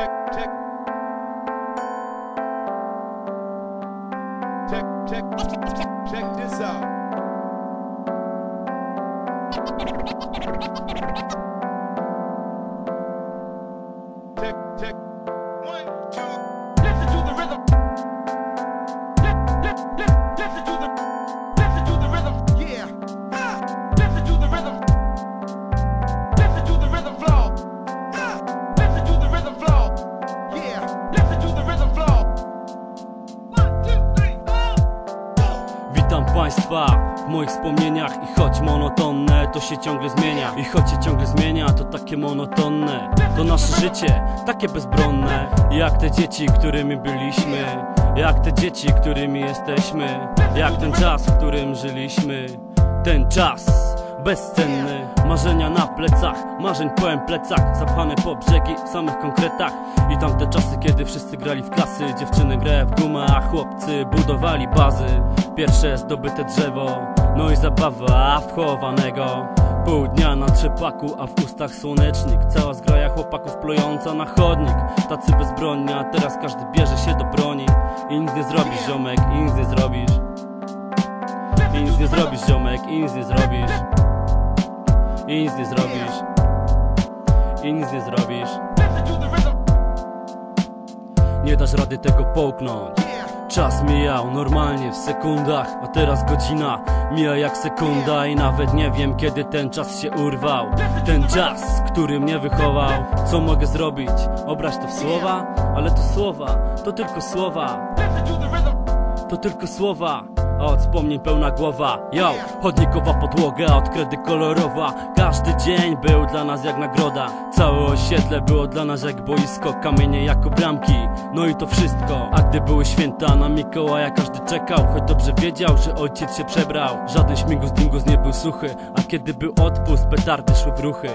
check, check. Check, check, check this out. Witam Państwa w moich wspomnieniach I choć monotonne, to się ciągle zmienia. I choć się ciągle zmienia, to takie monotonne. To nasze życie, takie bezbronne. Jak te dzieci, którymi byliśmy. Jak te dzieci, którymi jesteśmy. Jak ten czas, w którym żyliśmy. Ten czas bezcenny. Marzenia na plecach, marzeń pełen plecach Zapchane po brzegi w samych konkretach. I tamte czasy, kiedy wszyscy grali w klasy. Dziewczyny grały w gumę, a chłopcy budowali bazy Pierwsze zdobyte drzewo, no i zabawa wchowanego. Pół dnia na trzepaku, a w ustach słonecznik. Cała zgraja chłopaków plująca na chodnik. Tacy bezbronni, a teraz każdy bierze się do broni. I nic nie zrobisz ziomek, i nic nie zrobisz. I nic nie zrobisz ziomek, i nic nie zrobisz. I nic nie zrobisz. I nic nie zrobisz. Nie dasz rady tego połknąć. Czas mijał normalnie w sekundach A teraz godzina mija jak sekunda I nawet nie wiem kiedy ten czas się urwał Ten czas, który mnie wychował Co mogę zrobić? Obrać to w słowa? Ale to słowa, to tylko słowa to tylko słowa od wspomnień pełna głowa. Yo, chodnikowa podłoga, od kredy kolorowa. Każdy dzień był dla nas jak nagroda. Całe osiedle było dla nas jak boisko. Kamienie jako bramki, no i to wszystko. A gdy były święta na Mikołaja każdy czekał Choć dobrze wiedział, że ojciec się przebrał. Żaden śmigus dingus nie był suchy. A kiedy był odpust, petardy szły w ruchy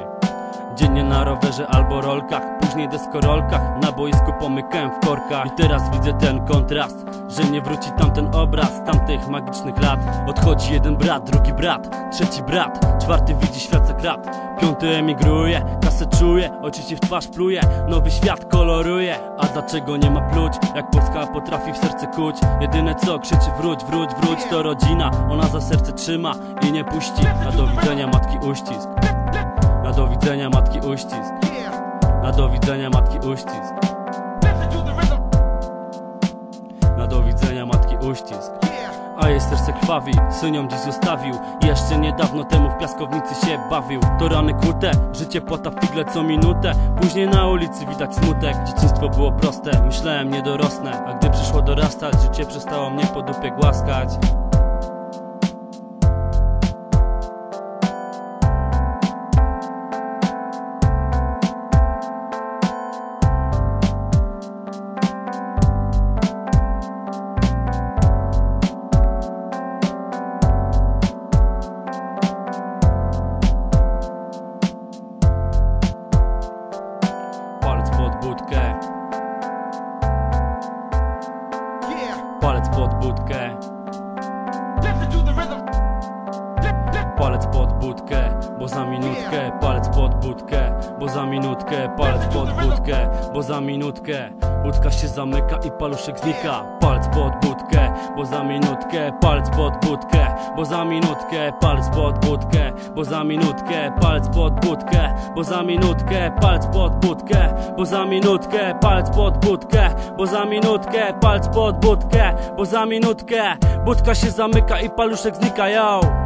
Dziennie na rowerze albo rolkach Później deskorolkach. Na boisku pomykałem w korkach. I teraz widzę ten kontrast Że nie wróci tamten obraz Tamtych magicznych lat. Odchodzi jeden brat, drugi brat Trzeci brat, czwarty widzi świat za krat. Piąty emigruje, kasę czuje Oczy ci w twarz pluje. Nowy świat koloruje A dlaczego nie ma pluć? Jak Polska potrafi w serce kuć? Jedyne co krzyczy wróć, wróć, wróć To rodzina, ona za serce trzyma I nie puści. Na do widzenia matki uścisk do widzenia matki uścisk. Na do widzenia matki uścisk. Na do widzenia matki uścisk. A jej serce krwawi, synią dziś zostawił Jeszcze niedawno temu w piaskownicy się bawił To rany kłute, życie płata w figle co minutę Później na ulicy widać smutek Dzieciństwo było proste, myślałem nie dorosnę A gdy przyszło dorastać, życie przestało mnie po dupie głaskać bo za minutkę Palec pod budkę, bo za minutkę Palec pod budkę, bo za minutkę Budka się zamyka i paluszek znika Palec pod budkę, bo za minutkę Palec pod budkę, bo za minutkę Palec pod budkę, bo za minutkę Palec pod budkę, bo za minutkę Palec pod budkę, bo za minutkę Palec pod budkę, bo za minutkę Palec pod budkę, bo za minutkę Budka się zamyka i paluszek znika, yo